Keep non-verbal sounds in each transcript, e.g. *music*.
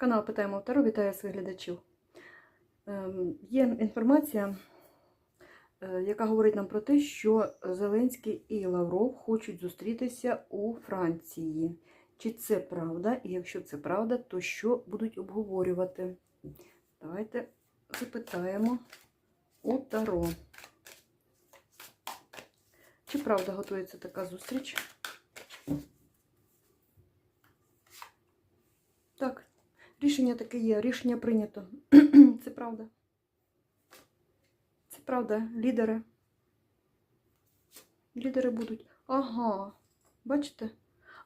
Канал Питаємо Таро вітає своїх глядачів. Ем, Є інформація, е, яка говорить нам про те, що Зеленський і Лавров хочуть зустрітися у Франції. Чи це правда? І якщо це правда, то що будуть обговорювати? Давайте запитаємо у Таро. Чи правда готується така зустріч? Так, рішення таке є, рішення прийнято. *clears throat* Це правда. Це правда, лідери. Лідери будуть. Ага, бачите?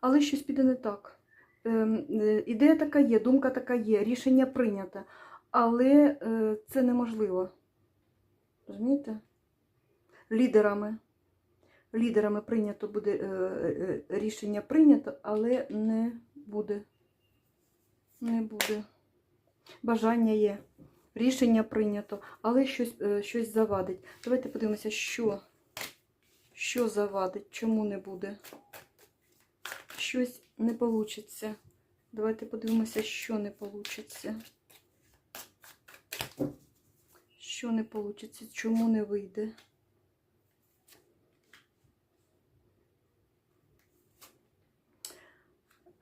Але щось піде не так. Ем, е, ідея така є, думка така є, рішення прийнято. Але е, це неможливо. Розумієте? Лідерами. Лідерами прийнято буде е, рішення прийнято, але не буде. Не буде. Бажання є. Рішення прийнято, але щось, е, щось завадить. Давайте подивимося, що, що завадить, чому не буде. Щось не вийде. Давайте подивимося, що не вийде. Що не вийде, чому не вийде.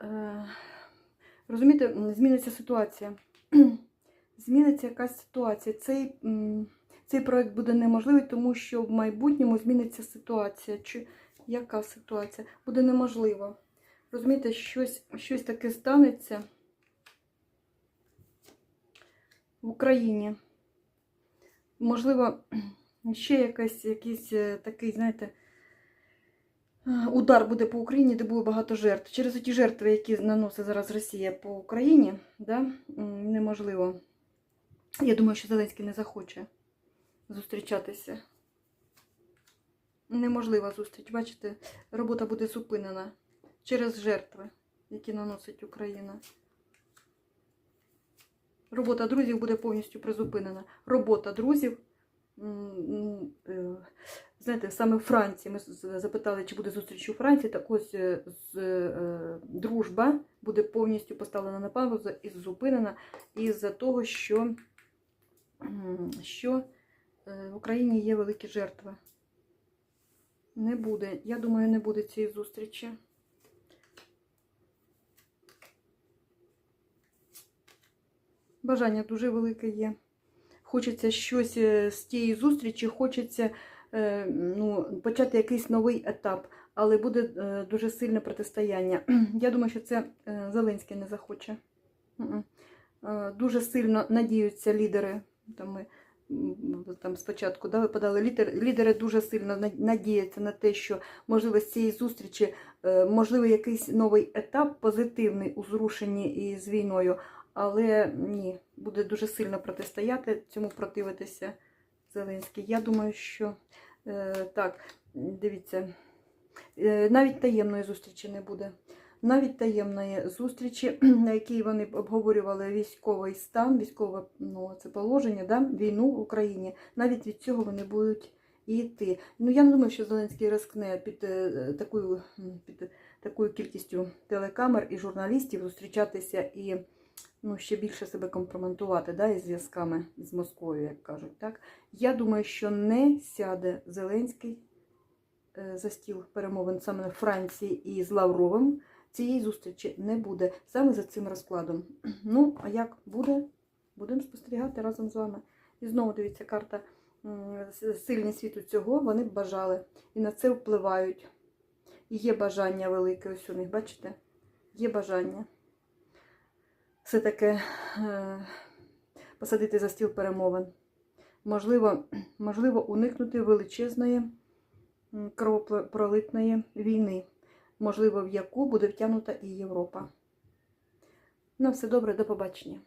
Е, Розумієте, зміниться ситуація. *clears throat* Зміниться якась ситуація. Цей, цей проект буде неможливий, тому що в майбутньому зміниться ситуація. Чи яка ситуація? Буде неможливо. Розумієте, щось, щось таке станеться в Україні. Можливо, *clears throat* ще якась, якийсь е, такий, знаєте, удар буде по Україні, де буде багато жертв. Через ті жертви, які наносить зараз Росія по Україні, да, неможливо. Я думаю, що Зеленський не захоче зустрічатися. Неможлива зустріч. Бачите, робота буде зупинена через жертви, які наносить Україна. Робота друзів буде повністю призупинена. Робота друзів, знаєте, саме в Франції. Ми запитали, чи буде зустріч у Франції. Так ось е, з, е, дружба буде повністю поставлена на паузу і зупинена із-за того, що, що е, в Україні є великі жертви. Не буде. Я думаю, не буде цієї зустрічі. Бажання дуже велике є. Хочеться щось е, з тієї зустрічі, хочеться е, ну, почати якийсь новий етап, але буде е, дуже сильне протистояння. *clears throat* Я думаю, що це Зеленський не захоче. Дуже сильно надіються лідери. Там ми там спочатку да, випадали лідери, лідери дуже сильно надіються на те, що можливо з цієї зустрічі можливо якийсь новий етап позитивний у зрушенні із війною. Але ні, буде дуже сильно протистояти, цьому противитися Зеленський. Я думаю, що е, так, дивіться, е, навіть таємної зустрічі не буде. Навіть таємної зустрічі, *clears throat* на якій вони обговорювали військовий стан, військове ну, це положення, да, війну в Україні, навіть від цього вони будуть йти. Ну я не думаю, що Зеленський рискне під е, такою, під такою кількістю телекамер і журналістів зустрічатися і ну, ще більше себе компрометувати да, із зв'язками з Москвою, як кажуть. Так? Я думаю, що не сяде Зеленський е, за стіл перемовин саме Франції і з Лавровим. Цієї зустрічі не буде саме за цим розкладом. *clears throat* Ну, а як буде, будемо спостерігати разом з вами. І знову дивіться, карта сильні світу цього, вони б бажали і на це впливають. І є бажання велике ось у них, бачите? Є бажання все таки е, посадити за стіл перемовин. Можливо, можливо уникнути величезної кровопролитної війни, можливо, в яку буде втягнута і Європа. Ну, все добре, до побачення.